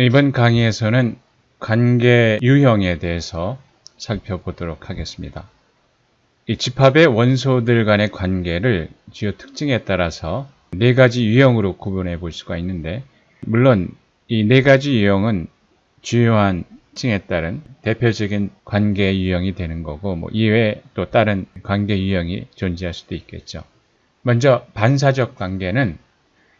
이번 강의에서는 관계 유형에 대해서 살펴보도록 하겠습니다. 이 집합의 원소들 간의 관계를 주요 특징에 따라서 네 가지 유형으로 구분해 볼 수가 있는데 물론 이 네 가지 유형은 주요한 특징에 따른 대표적인 관계 유형이 되는 거고 뭐 이외에 또 다른 관계 유형이 존재할 수도 있겠죠. 먼저 반사적 관계는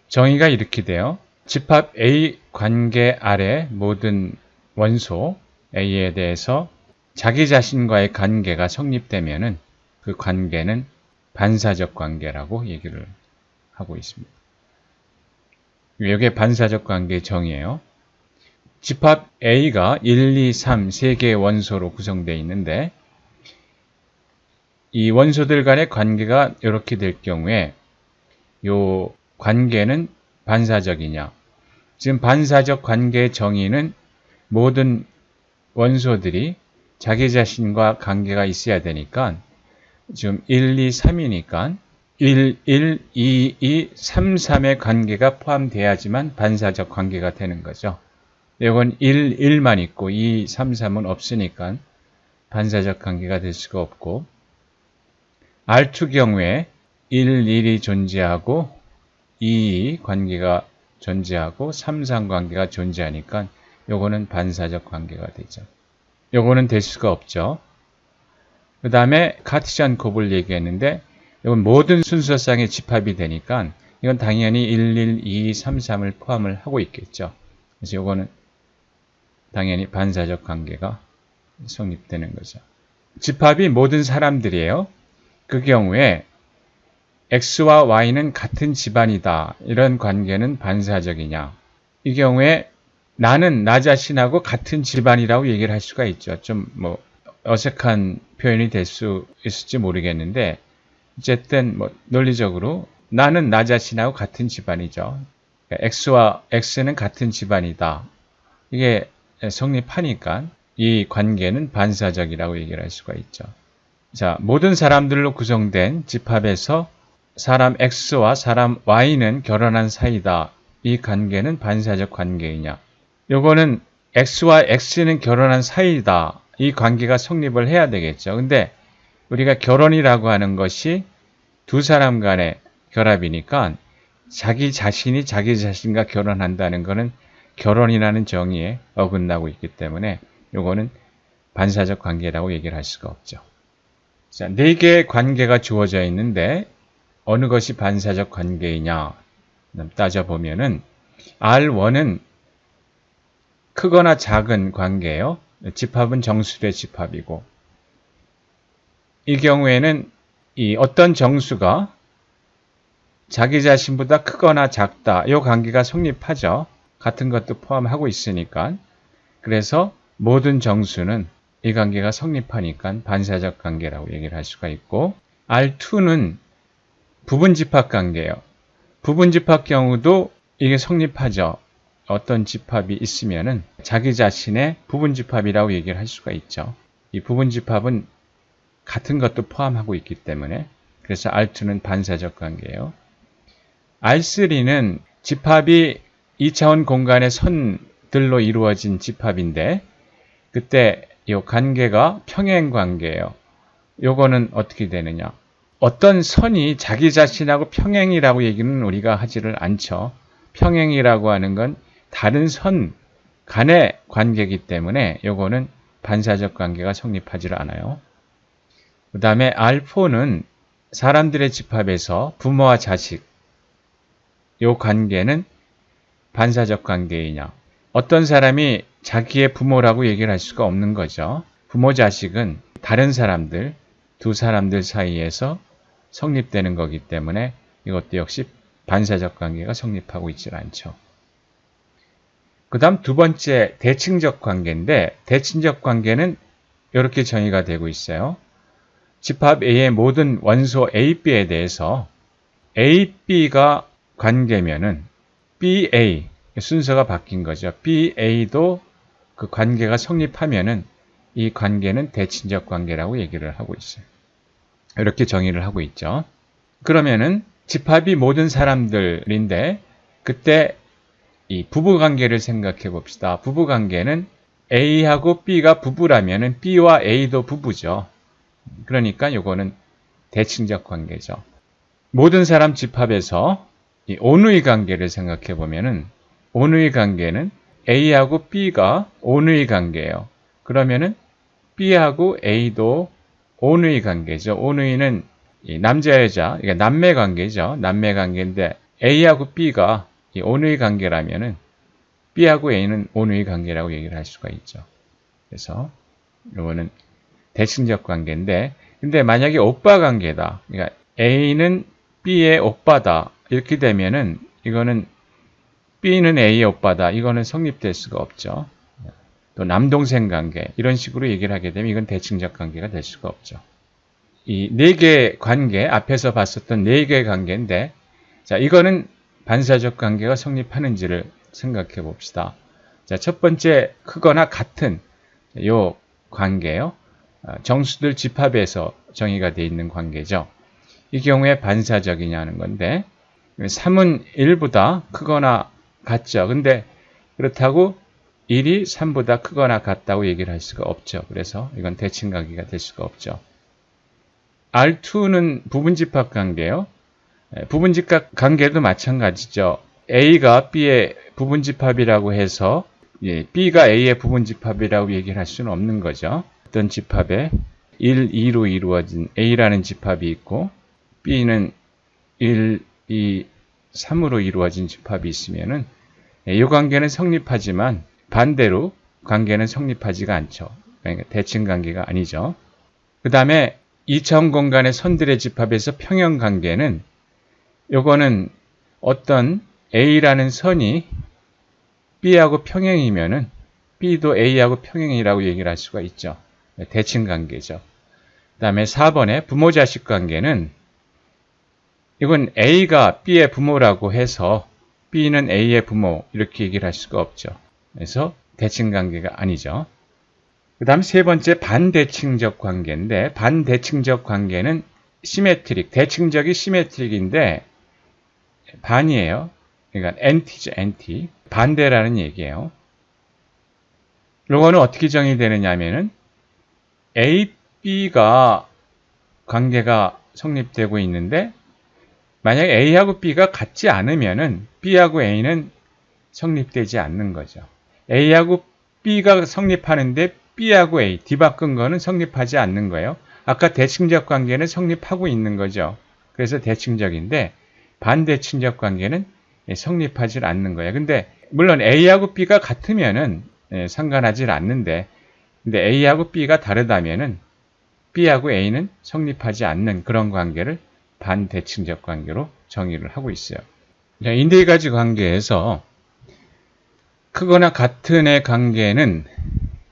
정의가 이렇게 돼요. 집합 A 관계 아래 모든 원소 A에 대해서 자기 자신과의 관계가 성립되면은 그 관계는 반사적 관계라고 얘기를 하고 있습니다. 이게 반사적 관계의 정의예요. 집합 A가 1, 2, 3, 3개의 원소로 구성되어 있는데 이 원소들 간의 관계가 이렇게 될 경우에 이 관계는 반사적이냐 지금 반사적 관계의 정의는 모든 원소들이 자기 자신과 관계가 있어야 되니까 지금 1, 2, 3이니까 1, 1, 2, 2, 3, 3의 관계가 포함돼야지만 반사적 관계가 되는 거죠. 이건 1, 1만 있고 2, 3, 3은 없으니까 반사적 관계가 될 수가 없고 R2 경우에 1, 1이 존재하고 2 관계가 존재하고 3, 3 관계가 존재하니까 요거는 반사적 관계가 되죠. 요거는 될 수가 없죠. 그 다음에 카티션 곱을 얘기했는데 이건 모든 순서상의 집합이 되니까 이건 당연히 1, 1, 2, 3, 3을 포함을 하고 있겠죠. 그래서 이거는 당연히 반사적 관계가 성립되는 거죠. 집합이 모든 사람들이에요. 그 경우에 X와 Y는 같은 집안이다. 이런 관계는 반사적이냐. 이 경우에 나는 나 자신하고 같은 집안이라고 얘기를 할 수가 있죠. 좀 뭐 어색한 표현이 될 수 있을지 모르겠는데 어쨌든 뭐 논리적으로 나는 나 자신하고 같은 집안이죠. 그러니까 X와 X는 같은 집안이다. 이게 성립하니까 이 관계는 반사적이라고 얘기를 할 수가 있죠. 자, 모든 사람들로 구성된 집합에서 사람 X와 사람 Y는 결혼한 사이다. 이 관계는 반사적 관계이냐? 요거는 X와 X는 결혼한 사이다. 이 관계가 성립을 해야 되겠죠. 근데 우리가 결혼이라고 하는 것이 두 사람 간의 결합이니까 자기 자신이 자기 자신과 결혼한다는 것은 결혼이라는 정의에 어긋나고 있기 때문에 요거는 반사적 관계라고 얘기를 할 수가 없죠. 자, 네 개의 관계가 주어져 있는데 어느 것이 반사적 관계이냐 따져보면은 R1은 크거나 작은 관계예요. 집합은 정수의 집합이고 이 경우에는 이 어떤 정수가 자기 자신보다 크거나 작다 이 관계가 성립하죠. 같은 것도 포함하고 있으니까 그래서 모든 정수는 이 관계가 성립하니까 반사적 관계라고 얘기를 할 수가 있고 R2는 부분 집합 관계예요. 부분 집합 경우도 이게 성립하죠. 어떤 집합이 있으면은 자기 자신의 부분 집합이라고 얘기를 할 수가 있죠. 이 부분 집합은 같은 것도 포함하고 있기 때문에 그래서 R2는 반사적 관계예요. R3는 집합이 2차원 공간의 선들로 이루어진 집합인데 그때 이 관계가 평행 관계예요. 요거는 어떻게 되느냐? 어떤 선이 자기 자신하고 평행이라고 얘기는 우리가 하지를 않죠. 평행이라고 하는 건 다른 선 간의 관계이기 때문에 요거는 반사적 관계가 성립하지를 않아요. 그 다음에 R4는 사람들의 집합에서 부모와 자식 요 관계는 반사적 관계이냐 어떤 사람이 자기의 부모라고 얘기를 할 수가 없는 거죠. 부모 자식은 다른 사람들, 두 사람들 사이에서 성립되는 거기 때문에 이것도 역시 반사적 관계가 성립하고 있질 않죠. 그 다음 두 번째 대칭적 관계인데 대칭적 관계는 이렇게 정의가 되고 있어요. 집합 A의 모든 원소 A, B에 대해서 A, B가 관계면은 BA 순서가 바뀐 거죠. BA도 그 관계가 성립하면은 이 관계는 대칭적 관계라고 얘기를 하고 있어요. 이렇게 정의를 하고 있죠. 그러면은 집합이 모든 사람들인데 그때 이 부부 관계를 생각해 봅시다. 부부 관계는 A하고 B가 부부라면은 B와 A도 부부죠. 그러니까 요거는 대칭적 관계죠. 모든 사람 집합에서 이 온의 관계를 생각해 보면은 온의 관계는 A하고 B가 온의 관계예요. 그러면은 B하고 A도 온의 관계죠. 온의는 남자 여자, 그러니까 남매 관계죠. 남매 관계인데 A하고 B가 온의 관계라면은 B하고 A는 온의 관계라고 얘기를 할 수가 있죠. 그래서 이거는 대칭적 관계인데 근데 만약에 오빠 관계다. 그러니까 A는 B의 오빠다. 이렇게 되면은 이거는 B는 A의 오빠다. 이거는 성립될 수가 없죠. 또 남동생 관계 이런 식으로 얘기를 하게 되면 이건 대칭적 관계가 될 수가 없죠. 이 네개 관계 앞에서 봤었던 네개 관계인데 자 이거는 반사적 관계가 성립하는지를 생각해 봅시다. 자, 첫 번째 크거나 같은 요 관계요. 어, 정수들 집합에서 정의가 되어 있는 관계죠. 이 경우에 반사적이냐는 건데 3은 1보다 크거나 같죠. 근데 그렇다고 1이 3보다 크거나 같다고 얘기를 할 수가 없죠. 그래서 이건 대칭 관계가 될 수가 없죠. R2는 부분집합 관계요. 부분집합 관계도 마찬가지죠. A가 B의 부분집합이라고 해서 예, B가 A의 부분집합이라고 얘기를 할 수는 없는 거죠. 어떤 집합에 1, 2로 이루어진 A라는 집합이 있고 B는 1, 2, 3으로 이루어진 집합이 있으면은 예, 이 관계는 성립하지만 반대로 관계는 성립하지가 않죠. 그러니까 대칭 관계가 아니죠. 그 다음에 2차원 공간의 선들의 집합에서 평형 관계는 요거는 어떤 A라는 선이 B하고 평행이면은 B도 A하고 평행이라고 얘기를 할 수가 있죠. 대칭 관계죠. 그 다음에 4번에 부모 자식 관계는 이건 A가 B의 부모라고 해서 B는 A의 부모 이렇게 얘기를 할 수가 없죠. 그래서 대칭 관계가 아니죠. 그 다음 세 번째 반대칭적 관계인데 반대칭적 관계는 시메트릭, 대칭적이 시메트릭인데 반이에요. 그러니까 엔티죠, 엔티. 반대라는 얘기예요. 이거는 어떻게 정의되느냐 하면은 A, B가 관계가 성립되고 있는데 만약에 A하고 B가 같지 않으면은 B하고 A는 성립되지 않는 거죠. A하고 B가 성립하는데 B하고 A 뒤바꾼 거는 성립하지 않는 거예요. 아까 대칭적 관계는 성립하고 있는 거죠. 그래서 대칭적인데 반대칭적 관계는 성립하지 않는 거예요. 근데 물론 A하고 B가 같으면은 예, 상관하지 않는데 근데 A하고 B가 다르다면은 B하고 A는 성립하지 않는 그런 관계를 반대칭적 관계로 정의를 하고 있어요. 이네 가지 관계에서 크거나 같은의 관계는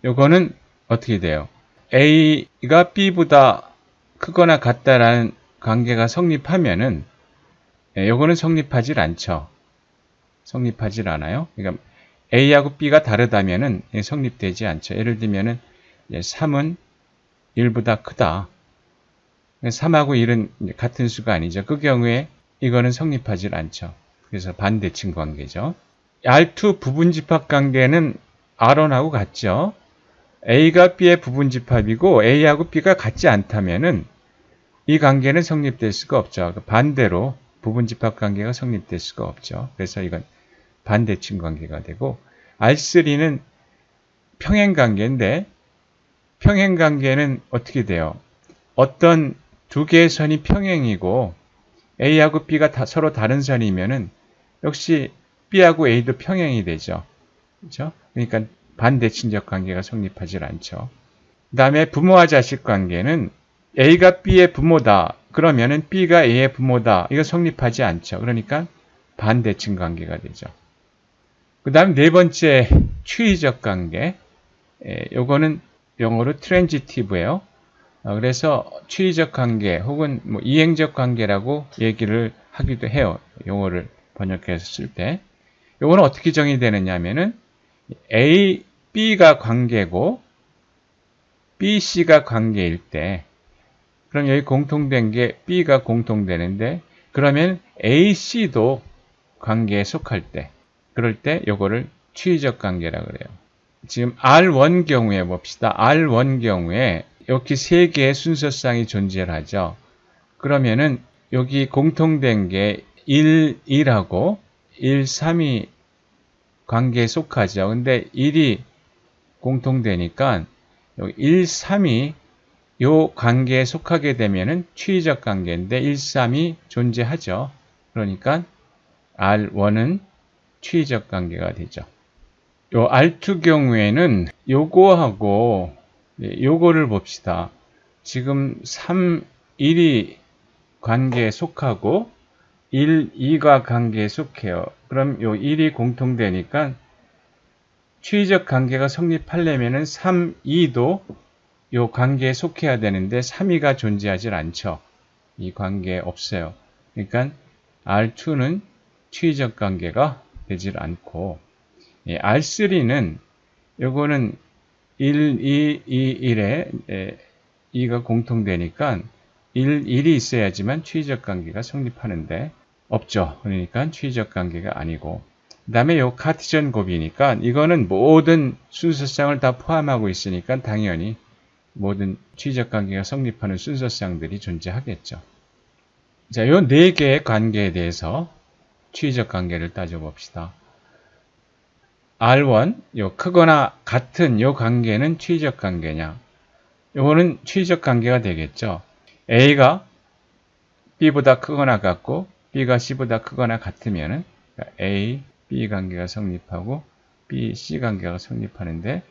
요거는 어떻게 돼요? A가 B보다 크거나 같다라는 관계가 성립하면은 예, 요거는 성립하지 않죠. 성립하지 않아요. 그러니까 A하고 B가 다르다면은 성립되지 않죠. 예를 들면은 3은 1보다 크다. 3하고 1은 같은 수가 아니죠. 그 경우에 이거는 성립하지 않죠. 그래서 반대칭 관계죠. R2 부분집합 관계는 R1하고 같죠. A가 B의 부분집합이고 A하고 B가 같지 않다면은 이 관계는 성립될 수가 없죠. 반대로 부분집합 관계가 성립될 수가 없죠. 그래서 이건 반대칭 관계가 되고 R3는 평행 관계인데 평행 관계는 어떻게 돼요? 어떤 두 개의 선이 평행이고 A하고 B가 다 서로 다른 선이면은 역시 B하고 A도 평행이 되죠. 그렇죠? 그러니까 반대친적 관계가 성립하지 않죠. 그 다음에 부모와 자식 관계는 A가 B의 부모다. 그러면은 B가 A의 부모다. 이거 성립하지 않죠. 그러니까 반대칭 관계가 되죠. 그 다음 네 번째 추이적 관계. 예, 요거는 영어로 트랜지티브예요. 어, 그래서 추이적 관계 혹은 뭐 이행적 관계라고 얘기를 하기도 해요. 용어를 번역해서 쓸 때. 요거는 어떻게 정의되느냐 하면은 A, B가 관계고 B, C가 관계일 때 그럼 여기 공통된 게 B가 공통되는데 그러면 A, C도 관계에 속할 때 그럴 때 요거를 취의적 관계라 그래요. 지금 R1 경우에 봅시다. R1 경우에 이렇게 세 개의 순서상이 존재를 하죠. 그러면은 여기 공통된 게 1, 1하고 1, 3이 관계에 속하죠. 근데 1이 공통되니까 1, 3이 요 관계에 속하게 되면은 취의적 관계인데 1, 3이 존재하죠. 그러니까 R1은 취의적 관계가 되죠. 요 R2 경우에는 요거하고 네, 요거를 봅시다. 지금 3, 1이 관계에 속하고 1, 2가 관계에 속해요. 그럼 요 1이 공통되니까 취의적 관계가 성립하려면은 3, 2도 요 관계에 속해야 되는데 3, 2가 존재하지 않죠. 이 관계 없어요. 그러니까 R2는 취의적 관계가 되질 않고 예, R3는 요거는 1, 2, 2, 1에 2가 공통되니까 1, 1이 있어야지만 취의적 관계가 성립하는데 없죠. 그러니까 취의적 관계가 아니고 그 다음에 요 카티전 곱이니까 이거는 모든 순서상을 다 포함하고 있으니까 당연히 모든 취의적 관계가 성립하는 순서상들이 존재하겠죠. 자, 요 네 개의 관계에 대해서 취의적 관계를 따져봅시다. R1, 요 크거나 같은 요 관계는 취의적 관계냐? 요거는 취의적 관계가 되겠죠. A가 B보다 크거나 같고 B가 C보다 크거나 같으면은 A, B 관계가 성립하고 B, C 관계가 성립하는데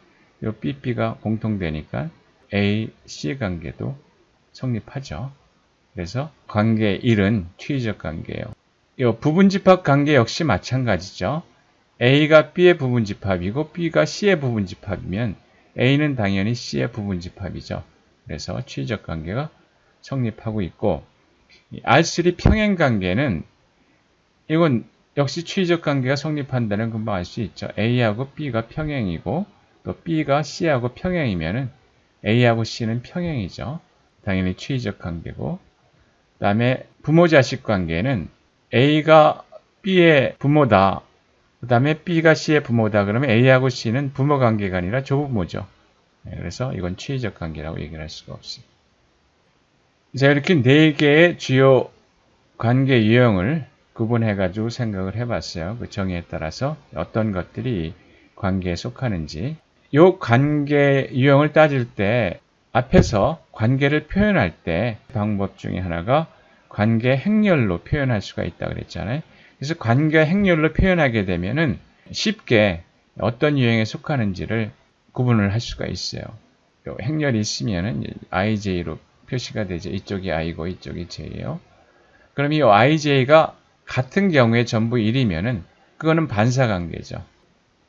요 B, B가 공통되니까 A, C 관계도 성립하죠. 그래서 관계 1은 취의적 관계예요. 이 부분집합 관계 역시 마찬가지죠. A가 B의 부분집합이고 B가 C의 부분집합이면 A는 당연히 C의 부분집합이죠. 그래서 취의적 관계가 성립하고 있고 R3 평행 관계는 이건 역시 취의적 관계가 성립한다는 금방 알 수 있죠. A하고 B가 평행이고 또 B가 C하고 평행이면은 A하고 C는 평행이죠. 당연히 취의적 관계고 그 다음에 부모-자식 관계는 A가 B의 부모다. 그 다음에 B가 C의 부모다. 그러면 A하고 C는 부모 관계가 아니라 조부모죠. 네, 그래서 이건 취의적 관계라고 얘기를 할 수가 없습니다. 자, 이렇게 네 개의 주요 관계 유형을 구분해 가지고 생각을 해 봤어요. 그 정의에 따라서 어떤 것들이 관계에 속하는지. 이 관계 유형을 따질 때 앞에서 관계를 표현할 때 방법 중에 하나가 관계 행렬로 표현할 수가 있다 그랬잖아요. 그래서 관계 행렬로 표현하게 되면은 쉽게 어떤 유형에 속하는지를 구분을 할 수가 있어요. 행렬이 있으면은 IJ로 표시가 되죠. 이쪽이 I고 이쪽이 J예요. 그럼 이 IJ가 같은 경우에 전부 1이면은 그거는 반사관계죠.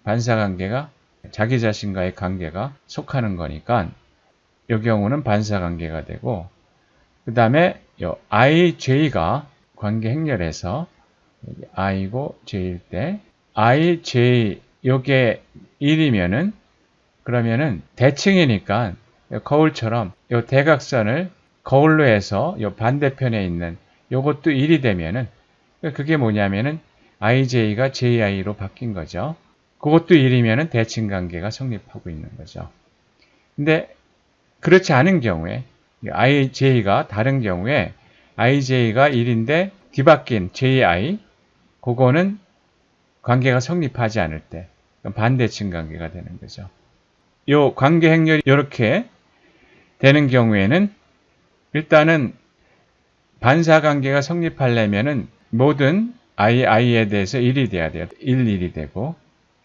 반사관계가 자기 자신과의 관계가 속하는 거니까 이 경우는 반사관계가 되고 그 다음에 IJ가 관계 행렬에서 I고 J일 때 IJ 요게 1이면은 그러면은 대칭이니까 거울처럼 요 대각선을 거울로 해서 요 반대편에 있는 요것도 1이 되면은 그게 뭐냐면은 IJ가 JI로 바뀐 거죠. 그것도 1이면은 대칭 관계가 성립하고 있는 거죠. 근데 그렇지 않은 경우에 IJ가 다른 경우에 IJ가 1인데 뒤바뀐 JI 그거는 관계가 성립하지 않을 때 반대칭 관계가 되는 거죠. 요 관계 행렬이 이렇게 되는 경우에는 일단은 반사 관계가 성립하려면은 모든 i, i에 대해서 1이 돼야 돼요. 1, 1이 되고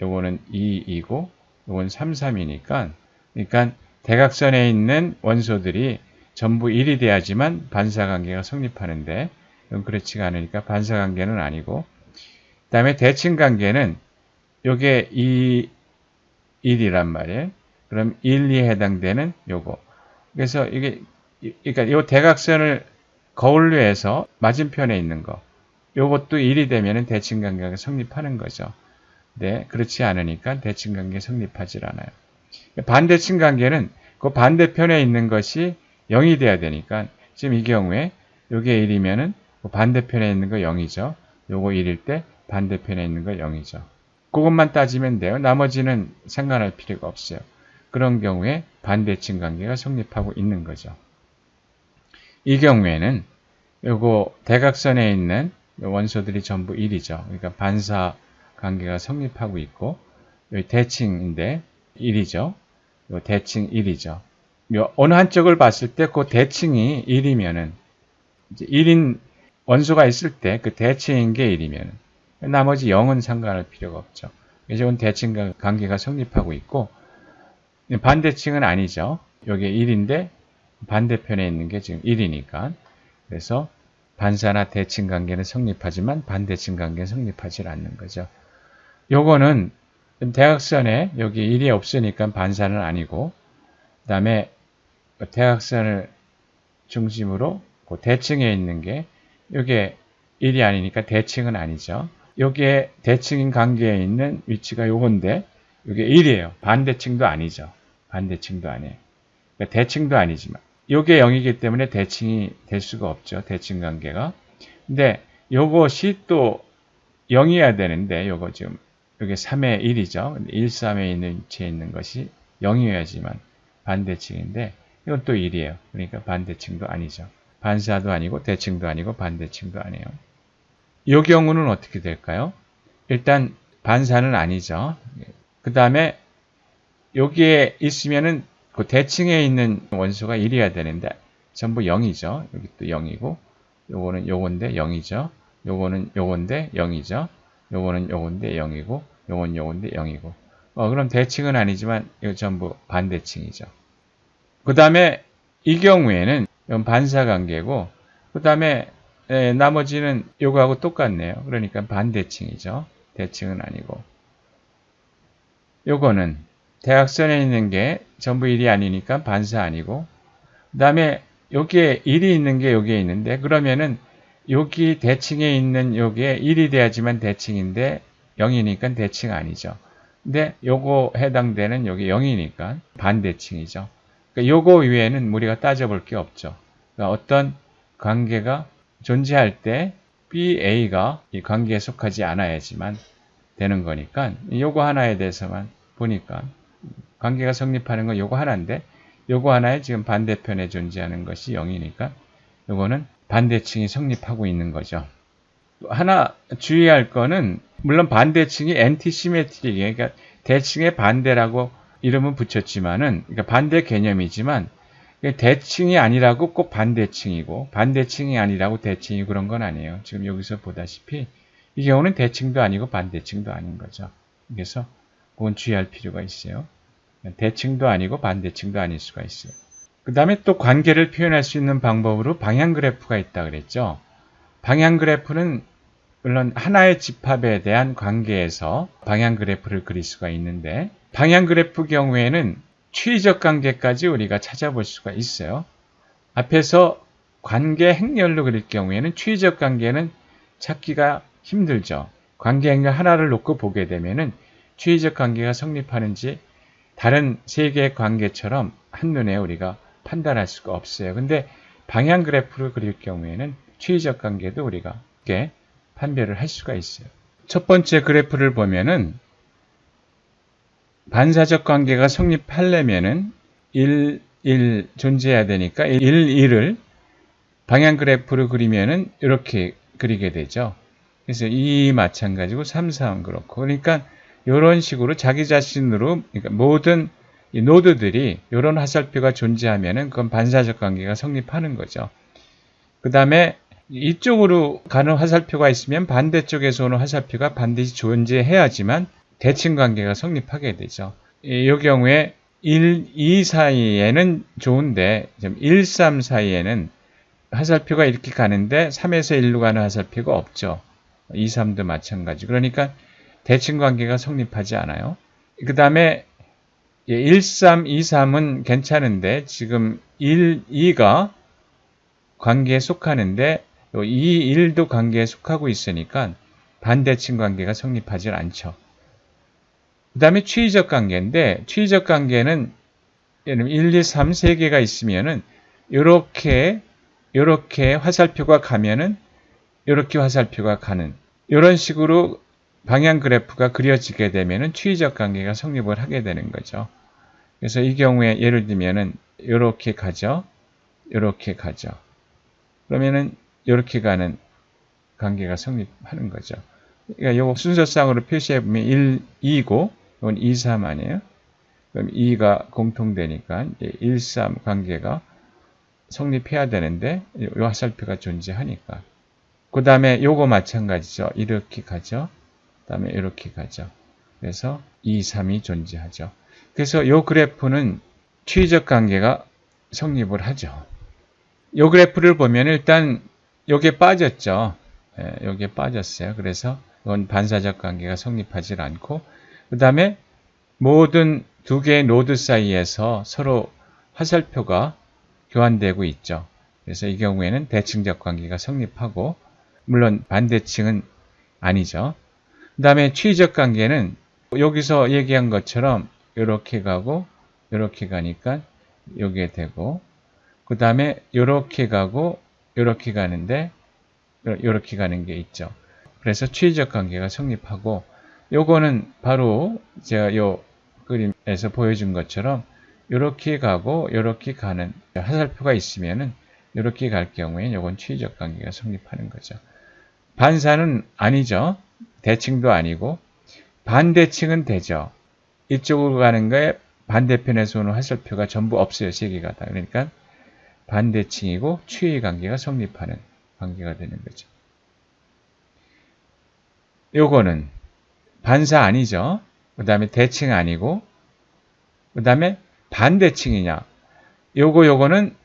요거는 2, 2고 요건 3, 3이니까 그러니까 대각선에 있는 원소들이 전부 1이 돼야지만 반사관계가 성립하는데 그렇지가 않으니까 반사관계는 아니고 그 다음에 대칭관계는 요게 2, 1이란 말이에요. 그럼 1, 2에 해당되는 요거. 그래서 이게 그러니까 요 대각선을 거울로 해서 맞은편에 있는 거. 요것도 1이 되면 대칭관계가 성립하는 거죠. 네, 그렇지 않으니까 대칭관계 성립하지 않아요. 반대칭 관계는 그 반대편에 있는 것이 0이 돼야 되니까 지금 이 경우에 요게 1이면은 그 반대편에 있는 거 0이죠. 요거 1일 때 반대편에 있는 거 0이죠. 그것만 따지면 돼요. 나머지는 상관할 필요가 없어요. 그런 경우에 반대칭 관계가 성립하고 있는 거죠. 이 경우에는 요거 대각선에 있는 원소들이 전부 1이죠. 그러니까 반사 관계가 성립하고 있고 여기 대칭인데 1이죠. 요 대칭 1이죠. 어느 한쪽을 봤을 때 그 대칭이 1이면은 이제 1인 원소가 있을 때 그 대칭인 게 1이면 나머지 0은 상관할 필요가 없죠. 이제 대칭 관계가 성립하고 있고 반대칭은 아니죠. 여기 1인데 반대편에 있는 게 지금 1이니까 그래서 반사나 대칭 관계는 성립하지만 반대칭 관계는 성립하지 않는 거죠. 요거는 대각선에 여기 1이 없으니까 반사는 아니고 그 다음에 대각선을 중심으로 그 대칭에 있는 게 이게 1이 아니니까 대칭은 아니죠. 여기에 대칭인 관계에 있는 위치가 요건데 이게 1이에요. 반대칭도 아니죠. 반대칭도 아니에요. 그러니까 대칭도 아니지만 요게 0이기 때문에 대칭이 될 수가 없죠. 대칭 관계가. 근데 요것이 또 0이어야 되는데 요거 지금 이게 3의 1이죠. 1, 3에 있는 위치에 있는 것이 0이어야지만 반대칭인데 이건 또 1이에요. 그러니까 반대칭도 아니죠. 반사도 아니고 대칭도 아니고 반대칭도 아니에요. 이 경우는 어떻게 될까요? 일단 반사는 아니죠. 그 다음에 여기에 있으면은 그 대칭에 있는 원소가 1이어야 되는데 전부 0이죠. 여기 또 0이고 요거는 요건데 0이죠. 요거는 요건데 0이죠. 요거는 요건데 0이고 요건 요건데 0이고 어, 그럼 대칭은 아니지만 이거 전부 반대칭이죠. 그 다음에 이 경우에는 반사관계고 그 다음에 나머지는 요거하고 똑같네요. 그러니까 반대칭이죠. 대칭은 아니고 요거는 대각선에 있는 게 전부 1이 아니니까 반사 아니고 그 다음에 여기에 1이 있는 게 여기에 있는데 그러면은 여기 대칭에 있는 여기에 1이 돼야지만 대칭인데 0이니까 대칭 아니죠. 근데 요거 해당되는 여기 0이니까 반대칭이죠. 그러니까 요거 위에는 우리가 따져볼 게 없죠. 그러니까 어떤 관계가 존재할 때 BA가 이 관계에 속하지 않아야지만 되는 거니까 요거 하나에 대해서만 보니까 관계가 성립하는 건 요거 하나인데 요거 하나에 지금 반대편에 존재하는 것이 0이니까 요거는 반대층이 성립하고 있는 거죠. 하나 주의할 거는 물론 반대층이 엔티시메트릭이에요. 그러니까 대칭의 반대라고 이름은 붙였지만은 그러니까 반대 개념이지만 대칭이 아니라고 꼭 반대칭이고 반대칭이 아니라고 대칭이 그런 건 아니에요. 지금 여기서 보다시피 이 경우는 대칭도 아니고 반대칭도 아닌 거죠. 그래서 그건 주의할 필요가 있어요. 대칭도 아니고 반대칭도 아닐 수가 있어요. 그 다음에 또 관계를 표현할 수 있는 방법으로 방향 그래프가 있다 그랬죠. 방향 그래프는 물론 하나의 집합에 대한 관계에서 방향 그래프를 그릴 수가 있는데 방향 그래프 경우에는 취의적 관계까지 우리가 찾아볼 수가 있어요. 앞에서 관계 행렬로 그릴 경우에는 취의적 관계는 찾기가 힘들죠. 관계 행렬 하나를 놓고 보게 되면은 취의적 관계가 성립하는지 다른 세 개의 관계처럼 한눈에 우리가 판단할 수가 없어요. 근데 방향 그래프를 그릴 경우에는 취의적 관계도 우리가 쉽게 판별을 할 수가 있어요. 첫 번째 그래프를 보면은 반사적 관계가 성립하려면은 1, 1 존재해야 되니까 1, 1을 방향 그래프를 그리면은 이렇게 그리게 되죠. 그래서 2 마찬가지고 3, 4는 그렇고 그러니까 이런 식으로 자기 자신으로 그러니까 모든 노드들이 이런 화살표가 존재하면은 그건 반사적 관계가 성립하는 거죠. 그 다음에 이쪽으로 가는 화살표가 있으면 반대쪽에서 오는 화살표가 반드시 존재해야지만 대칭 관계가 성립하게 되죠. 이 경우에 1, 2 사이에는 좋은데 1, 3 사이에는 화살표가 이렇게 가는데 3에서 1로 가는 화살표가 없죠. 2, 3도 마찬가지. 그러니까 대칭 관계가 성립하지 않아요. 그 다음에 1, 3, 2, 3은 괜찮은데 지금 1, 2가 관계에 속하는데 2, 1도 관계에 속하고 있으니까 반대칭 관계가 성립하지 않죠. 그 다음에 취의적 관계인데 취의적 관계는 1, 2, 3, 3개가 있으면은 이렇게 이렇게 화살표가 가면은 이렇게 화살표가 가는 이런 식으로 방향 그래프가 그려지게 되면은 추이적 관계가 성립을 하게 되는 거죠. 그래서 이 경우에 예를 들면은 이렇게 가죠. 이렇게 가죠. 그러면은 이렇게 가는 관계가 성립하는 거죠. 그러니까 요거 순서상으로 표시해 보면 1, 2고 이건 2, 3 아니에요? 그럼 2가 공통되니까 1, 3 관계가 성립해야 되는데 요 화살표가 존재하니까. 그 다음에 요거 마찬가지죠. 이렇게 가죠. 그 다음에 이렇게 가죠. 그래서 2, 3이 존재하죠. 그래서 요 그래프는 추이적 관계가 성립을 하죠. 요 그래프를 보면 일단 요게 빠졌죠. 예, 요게 빠졌어요. 그래서 이건 반사적 관계가 성립하지 않고 그 다음에 모든 두 개의 노드 사이에서 서로 화살표가 교환되고 있죠. 그래서 이 경우에는 대칭적 관계가 성립하고 물론 반대칭은 아니죠. 그 다음에 추이적 관계는 여기서 얘기한 것처럼 이렇게 가고 이렇게 가니까 여기에 되고 그 다음에 이렇게 가고 이렇게 가는데 이렇게 가는 게 있죠. 그래서 추이적 관계가 성립하고 요거는 바로 제가 요 그림에서 보여준 것처럼 이렇게 가고 이렇게 가는 화살표가 있으면은 이렇게 갈 경우에 요건 추이적 관계가 성립하는 거죠. 반사는 아니죠. 대칭도 아니고 반대칭은 되죠. 이쪽으로 가는 거에 반대편에서 오는 화살표가 전부 없어요. 세 개가 다. 그러니까 반대칭이고 추이 관계가 성립하는 관계가 되는 거죠. 요거는 반사 아니죠. 그 다음에 대칭 아니고 그 다음에 반대칭이냐. 요거 요거는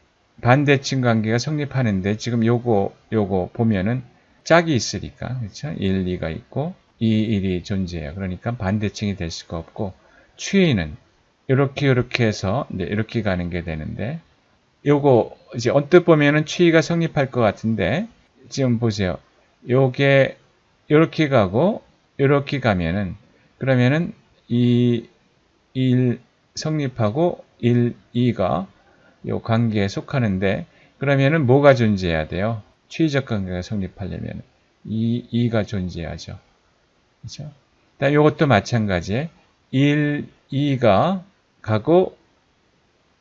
반대칭 관계가 성립하는데 지금 요거 요거 보면은 짝이 있으니까 그렇죠? 1, 2가 있고 2, 1이 존재해요. 그러니까 반대칭이 될 수가 없고 추이는 이렇게 이렇게 해서 이렇게 가는 게 되는데 요거 이제 언뜻 보면은 추이가 성립할 것 같은데 지금 보세요. 요게 이렇게 가고 이렇게 가면은 그러면은 이1 성립하고 1, 2가 요 관계에 속하는데 그러면은 뭐가 존재해야 돼요? 추이적 관계가 성립하려면 2, 2가 존재하죠. 그렇죠? 일단 이것도 마찬가지에 1, 2가 가고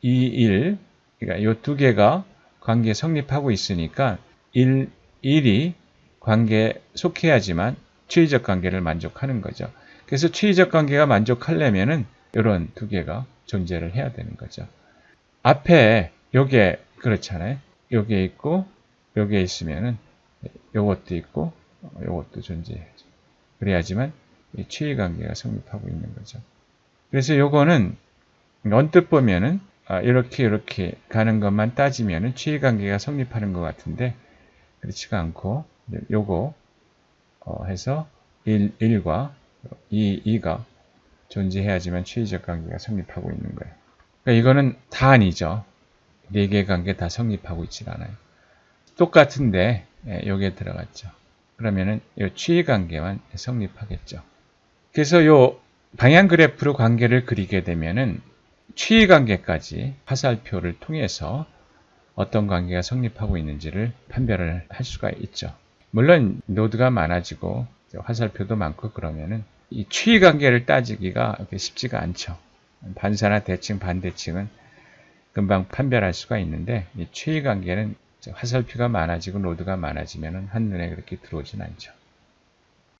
2, 1 그러니까 이 두 개가 관계에 성립하고 있으니까 1, 1이 관계에 속해야지만 추이적 관계를 만족하는 거죠. 그래서 추이적 관계가 만족하려면은 이런 두 개가 존재를 해야 되는 거죠. 앞에 요게 그렇잖아요. 요게 있고 요게 있으면은 요것도 있고 요것도 존재해야죠. 그래야지만 이 추이 관계가 성립하고 있는 거죠. 그래서 요거는 언뜻 보면은 아, 이렇게 이렇게 가는 것만 따지면은 추이 관계가 성립하는 것 같은데 그렇지가 않고 요거 어, 해서 1, 1과 2, 2가 존재해야지만 추이적 관계가 성립하고 있는 거예요. 그러니까 이거는 다 아니죠. 네 개의 관계 다 성립하고 있질 않아요. 똑같은데 예, 여기에 들어갔죠. 그러면은 이 추이 관계만 성립하겠죠. 그래서 이 방향 그래프로 관계를 그리게 되면은 추이 관계까지 화살표를 통해서 어떤 관계가 성립하고 있는지를 판별을 할 수가 있죠. 물론 노드가 많아지고 화살표도 많고 그러면은 이 추이 관계를 따지기가 쉽지가 않죠. 반사나 대칭, 반대칭은 금방 판별할 수가 있는데 이 추이 관계는 화살표가 많아지고 노드가 많아지면 한눈에 그렇게 들어오진 않죠.